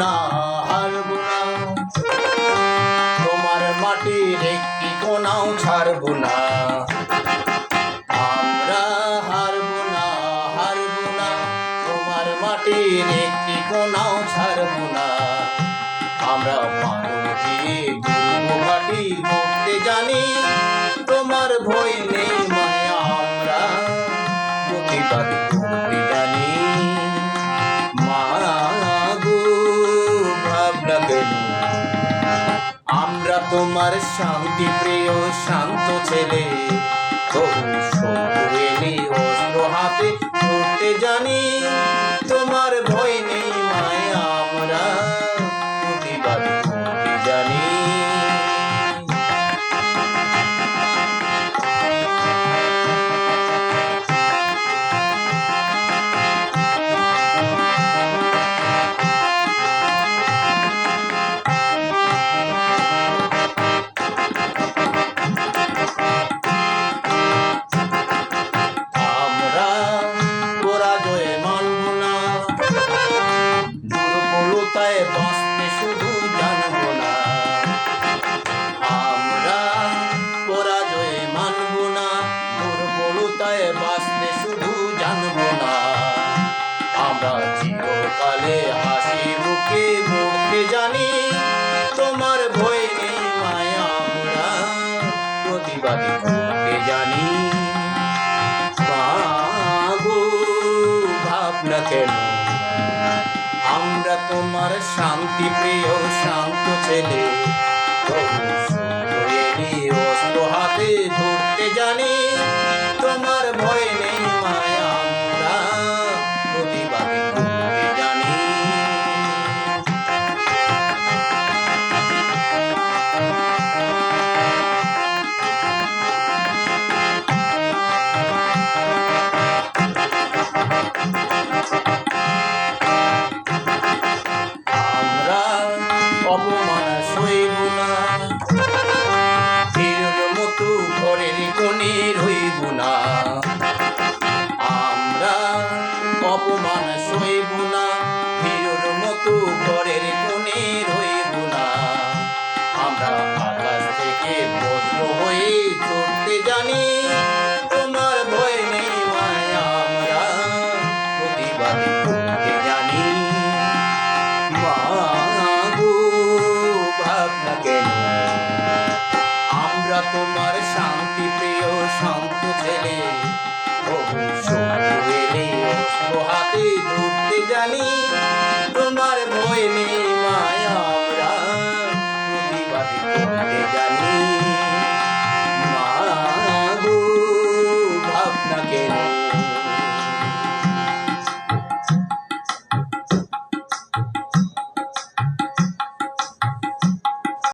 না হারবো না তোমার মাটির একটি কোনাও ছাড়বো না। আমরা হারবো না হারবো না। তোমার মাটির একটি কোনাও ছাড়বো না। আমরা মাটি জানি, তোমার ভয় তোমার শান্তি প্রিয় শান্ত ছেলে। মরতে জানি তোমার ভয় নেই মায়া প্রতিবাদী জানি। ভাবনা কেন? আমরা তোমার শান্তি প্রিয়, শান্ত ছেলে। তবু ঘরের হইব না। আমরা অপমান সইব না। হিরোর মতো ঘরের কোণের রইব